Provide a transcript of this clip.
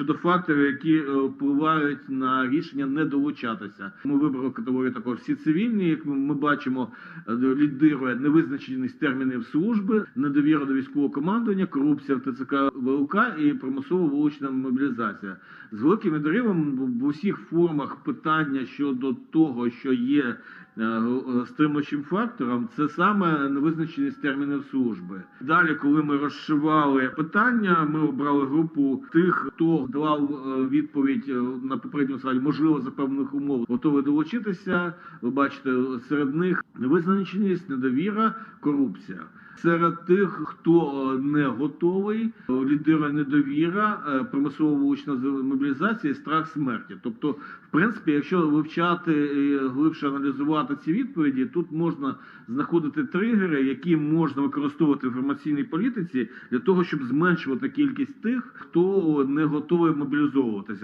щодо факторів, які е, впливають на рішення не долучатися. Ми вибрали категорію також всі цивільні. Як ми- бачимо, е, лідирує невизначеність термінів служби, недовіра до військового командування, корупція в ТЦК ВЛК і примусова вулична мобілізація. З великим відривом в усіх формах питання щодо того, що є стримуючим фактором, це саме невизначеність термінів служби. Далі, коли ми розшивали питання, ми обрали групу тих, хто давав е, відповідь е, на попередньому слайді, можливо, за певних умов готові долучитися. Ви бачите, серед них невизначеність, недовіра, корупція. Серед тих, хто е, не готовий, е, лідирує недовіра, е, примусова вулична мобілізація і страх смерті. Тобто, в принципі, якщо вивчати і глибше аналізувати ці відповіді, тут можна знаходити тригери, які можна використовувати в інформаційній політиці для того, щоб зменшувати кількість тих, хто не готовий мобілізовуватися.